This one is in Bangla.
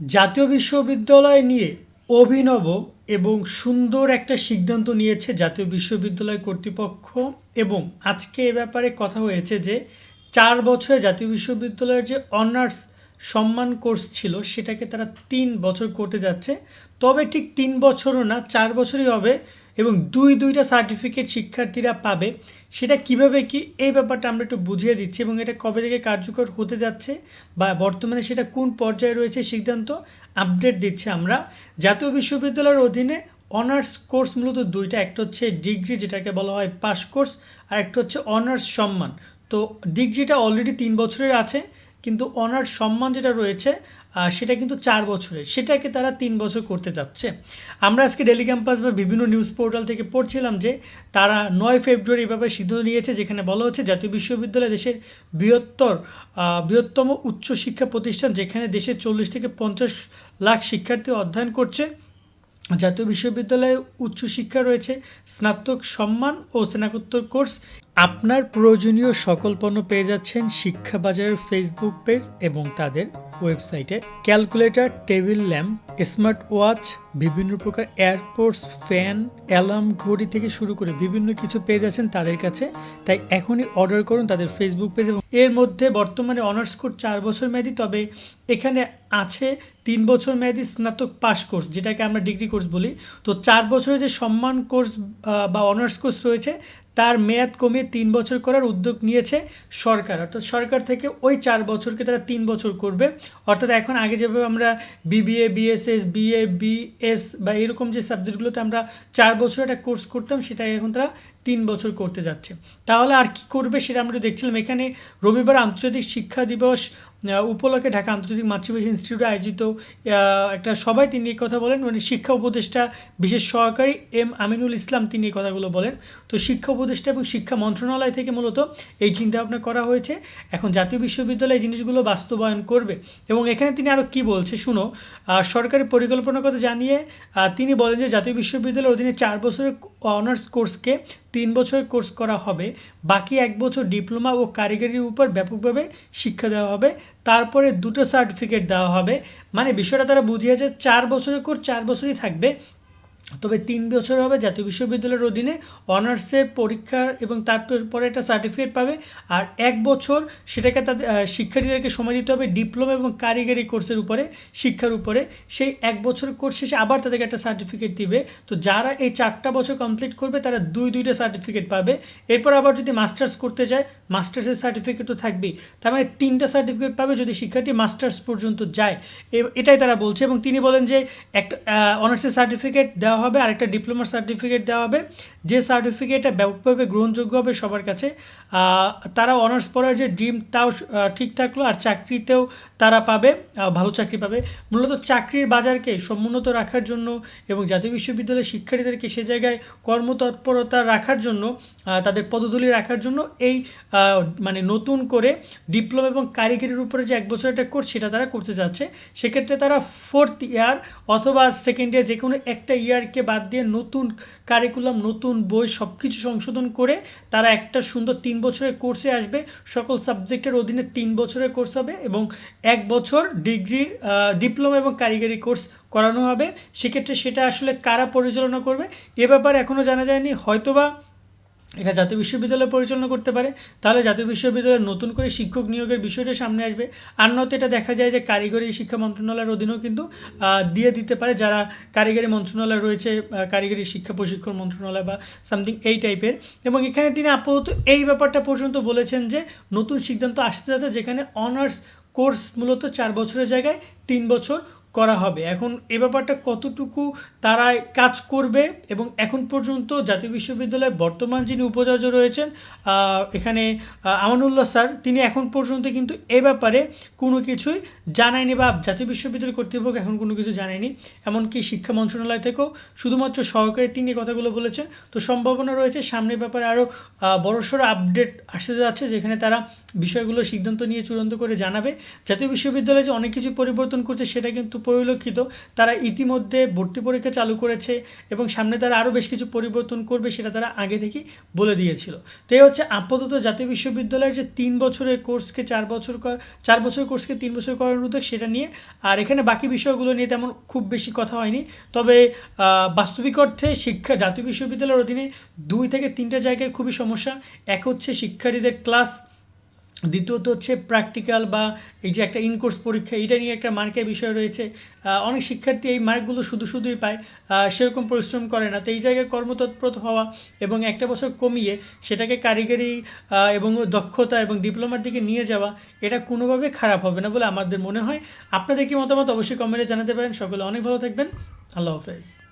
জাতীয় বিশ্ববিদ্যালয় নিয়ে অভিনব এবং সুন্দর একটা সিদ্ধান্ত নিয়েছে জাতীয় বিশ্ববিদ্যালয় কর্তৃপক্ষ এবং আজকে এ ব্যাপারে কথা হয়েছে যে চার বছরে জাতীয় বিশ্ববিদ্যালয়ের যে অনার্স সম্মান কোর্স ছিল, সেটাকে তারা তিন বছর করতে যাচ্ছে। তবে ঠিক তিন বছরও না, চার বছরই হবে এবং দুই দুইটা সার্টিফিকেট শিক্ষার্থীরা পাবে। সেটা কীভাবে কি, এই ব্যাপারটা আমরা একটু বুঝিয়ে দিচ্ছি এবং এটা কবে থেকে কার্যকর হতে যাচ্ছে বা বর্তমানে সেটা কোন পর্যায়ে রয়েছে সিদ্ধান্ত আপডেট দিচ্ছে আমরা। জাতীয় বিশ্ববিদ্যালয়ের অধীনে অনার্স কোর্স মূলত দুইটা, একটা হচ্ছে ডিগ্রি যেটাকে বলা হয় পাস কোর্স আর একটা হচ্ছে অনার্স সম্মান। তো ডিগ্রিটা অলরেডি তিন বছরের আছে কিন্তু অনার্স সম্মান যেটা রয়েছে সেটা কিন্তু চার বছরের। সেটাকে তারা তিন বছর করতে যাচ্ছে। আমরা আজকে ডেলি ক্যাম্পাস বা বিভিন্ন নিউজ পোর্টাল থেকে পড়ছিলাম যে, তারা নয় ফেব্রুয়ারি ব্যাপারে সিদ্ধান্ত নিয়েছে, যেখানে বলা হচ্ছে জাতীয় বিশ্ববিদ্যালয় দেশের বৃহত্তর বৃহত্তম উচ্চশিক্ষা প্রতিষ্ঠান, যেখানে দেশের চল্লিশ থেকে পঞ্চাশ লাখ শিক্ষার্থী অধ্যয়ন করছে। জাতীয় বিশ্ববিদ্যালয়ে উচ্চশিক্ষা রয়েছে, স্নাতক সম্মান ও স্নাতকোত্তর কোর্স। আপনার প্রয়োজনীয় সকল পণ্য পেয়ে যাচ্ছেন শিক্ষা বাজারের ফেসবুক পেজ এবং তাদের ওয়েবসাইটে calculator table lamp smart watch বিভিন্ন প্রকার এয়ারপোর্টস ফ্যান অ্যালার্ম ঘড়ি থেকে শুরু করে বিভিন্ন কিছু পেয়ে যাচ্ছেন তাদের কাছে। তাই এখনই অর্ডার করুন তাদের ফেসবুক পেজ এবং এর মধ্যে বর্তমানে অনার্স কোর্স চার বছর মেয়াদি, তবে এখানে আছে তিন বছর মেয়াদি স্নাতক পাস কোর্স যেটাকে আমরা ডিগ্রি কোর্স বলি। তো চার বছরের যে সম্মান কোর্স বা অনার্স কোর্স রয়েছে, তার মেয়াদ কমিয়ে তিন বছর করার উদ্যোগ নিয়েছে সরকার। অর্থাৎ সরকার থেকে ওই চার বছরকে তারা তিন বছর করবে। অর্থাৎ এখন আগে যেভাবে আমরা বিবিএ বিএসএস বিএ বিএস বা এরকম যে সাবজেক্টগুলোতে আমরা চার বছর একটা কোর্স করতাম সেটা এখন তারা তিন বছর করতে যাচ্ছে। তাহলে আর কি করবে সেটা আমরা দেখছিলাম। এখানে রবিবার আন্তর্জাতিক শিক্ষা দিবস উপলক্ষে ঢাকা আন্তর্জাতিক মাতৃভাষা ইনস্টিটিউটে আয়োজিত একটা সবাই তিনি এই কথা বলেন মানে শিক্ষা উপদেষ্টা বিশেষ সহকারী এম আমিনুল ইসলাম তিনি এই কথাগুলো বলেন। তো শিক্ষা উপদেষ্টা এবং শিক্ষা মন্ত্রণালয় থেকে মূলত এই চিন্তাভাবনা করা হয়েছে। এখন জাতীয় বিশ্ববিদ্যালয় এই জিনিসগুলো বাস্তবায়ন করবে। এবং এখানে তিনি আরও কি বলছে শুনো সরকারি পরিকল্পনার কথা জানিয়ে তিনি বলেন যে জাতীয় বিশ্ববিদ্যালয়ের অধীনে চার বছরের অনার্স কোর্সকে তিন বছর কোর্স করা হবে, বাকি এক বছর ডিপ্লোমা ও কারিগরির উপর ব্যাপকভাবে শিক্ষা দেওয়া হবে, তারপরে দুটো সার্টিফিকেট দেওয়া হবে। মানে বিষয়টা তারা বুঝিয়েছে, চার বছরের কোর্স চার বছরই থাকবে। তবে তিন বছর হবে জাতীয় বিশ্ববিদ্যালয়ের অধীনে অনার্সের পরীক্ষা এবং তারপরে একটা সার্টিফিকেট পাবে। আর এক বছর সেটাকে তাদের শিক্ষার্থীদেরকে সময় দিতে হবে ডিপ্লোমা এবং কারিগরি কোর্সের উপরে, শিক্ষার উপরে। সেই এক বছর কোর্স শেষে আবার তাদেরকে একটা সার্টিফিকেট দিবে। তো যারা এই চারটা বছর কমপ্লিট করবে, তারা দুই, দুইটা সার্টিফিকেট পাবে। এরপর আবার যদি মাস্টার্স করতে যায় মাস্টার্সের সার্টিফিকেটও থাকবেই। তার মানে তিনটা সার্টিফিকেট পাবে যদি শিক্ষার্থী মাস্টার্স পর্যন্ত যায়। এটাই তারা বলছে এবং তিনি বলেন যে একটা অনার্সের সার্টিফিকেট দেওয়া হবে আর একটা ডিপ্লোমার সার্টিফিকেট দেওয়া হবে। যে সার্টিফিকেটটা ব্যাপকভাবে গ্রহণযোগ্য হবে সবার কাছে তারা অনার্স পড়ার যে ড্রিম তাও ঠিক থাকল আর চাকরিতেও তারা পাবে ভালো চাকরি পাবে। মূলত চাকরির বাজারকে সমুন্নত রাখার জন্য এবং জাতীয় বিশ্ববিদ্যালয়ের শিক্ষার্থীদেরকে সে জায়গায় কর্মতৎপরতা রাখার জন্য তাদের পদতুলি রাখার জন্য এই মানে নতুন করে ডিপ্লোমা এবং কারিগরির উপরে যে এক বছর একটা কোর্স সেটা তারা করতে যাচ্ছে। সেক্ষেত্রে তারা ফোর্থ ইয়ার অথবা সেকেন্ড ইয়ার যে কোনো একটা ইয়ারকে বাদ দিয়ে নতুন কারিকুলাম নতুন বই সব কিছু সংশোধন করে তারা একটা সুন্দর তিন বছরের কোর্সে আসবে। সকল সাবজেক্টের অধীনে তিন বছরের কোর্স হবে এবং এক বছর ডিগ্রি ডিপ্লোমা এবং কারিগরি কোর্স করানো হবে। সেক্ষেত্রে সেটা আসলে কারা পরিচালনা করবে? এ ব্যাপারে এখনও জানা যায়নি। হয়তোবা এটা জাতীয় বিশ্ববিদ্যালয় পরিচালনা করতে পারে, তাহলে জাতীয় বিশ্ববিদ্যালয়ে নতুন করে শিক্ষক নিয়োগের বিষয়টা সামনে আসবে। আর নয়তো এটা দেখা যায় যে কারিগরি শিক্ষা মন্ত্রণালয়ের অধীনেও কিন্তু দিয়ে দিতে পারে যারা কারিগরি মন্ত্রণালয় রয়েছে কারিগরি শিক্ষা প্রশিক্ষণ মন্ত্রণালয় বা সামথিং এই টাইপের। এবং এখানে তিনি আপাতত এই ব্যাপারটা পর্যন্ত বলেছেন যে নতুন সিদ্ধান্ত আসতে যাচ্ছে যেখানে অনার্স কোর্স মূলত চার বছরের জায়গায়, তিন বছর করা হবে। এখন এ ব্যাপারটা কতটুকু তারা কাজ করবে এবং এখন পর্যন্ত জাতীয় বিশ্ববিদ্যালয়ের বর্তমান যিনি উপাচার্য রয়েছেন এখানে আমানুল্লাহ স্যার, তিনি এখন পর্যন্ত কিন্তু এ ব্যাপারে কোনো কিছুই জানায়নি বা জাতীয় বিশ্ববিদ্যালয় কর্তৃপক্ষ এখন কোনো কিছু জানায়নি। এমনকি শিক্ষা মন্ত্রণালয় থেকেও শুধুমাত্র সহকারী তিনি কথাগুলো বলেছেন। তো সম্ভাবনা রয়েছে সামনের ব্যাপারে আরও বড়সড় আপডেট আসতে যাচ্ছে যেখানে তারা বিষয়গুলো সিদ্ধান্ত নিয়ে চূড়ান্ত করে জানাবে। জাতীয় বিশ্ববিদ্যালয়ে যে অনেক কিছু পরিবর্তন করছে সেটা কিন্তু পরিলক্ষিত তারা ইতিমধ্যে ভর্তি পরীক্ষা চালু করেছে এবং সামনে তারা আরও বেশ কিছু পরিবর্তন করবে সেটা তারা আগে থেকেই বলে দিয়েছিল। তো এই হচ্ছে আপাতত জাতীয় বিশ্ববিদ্যালয়ের যে তিন বছরের কোর্সকে চার বছর চার বছরের কোর্সকে তিন বছর করার উদ্যোগ সেটা নিয়ে, আর এখানে বাকি বিষয়গুলো নিয়ে তেমন খুব বেশি কথা হয়নি। তবে বাস্তবিক অর্থে শিক্ষা, জাতীয় বিশ্ববিদ্যালয়ের অধীনে দুই থেকে তিনটা জায়গায় খুবই সমস্যা। এক হচ্ছে শিক্ষার্থীদের ক্লাস দ্বিতীয়ত হচ্ছে প্র্যাকটিক্যাল বা এই যে একটা ইনকোর্স পরীক্ষা এটা নিয়ে একটা মার্কের বিষয় রয়েছে। অনেক শিক্ষার্থী এই মার্কগুলো শুধু শুধুই পায় সেরকম পরিশ্রম করে না। তো এই জায়গায় কর্মতৎপর হওয়া এবং একটা বছর কমিয়ে সেটাকে কারিগরি এবং দক্ষতা এবং ডিপ্লোমার দিকে নিয়ে যাওয়া, এটা কোনোভাবে খারাপ হবে না বলে আমাদের মনে হয়। আপনাদের কি মতামত অবশ্যই কমেন্টে জানাতে পারেন। সকলে অনেক ভালো থাকবেন। আল্লাহ হাফেজ।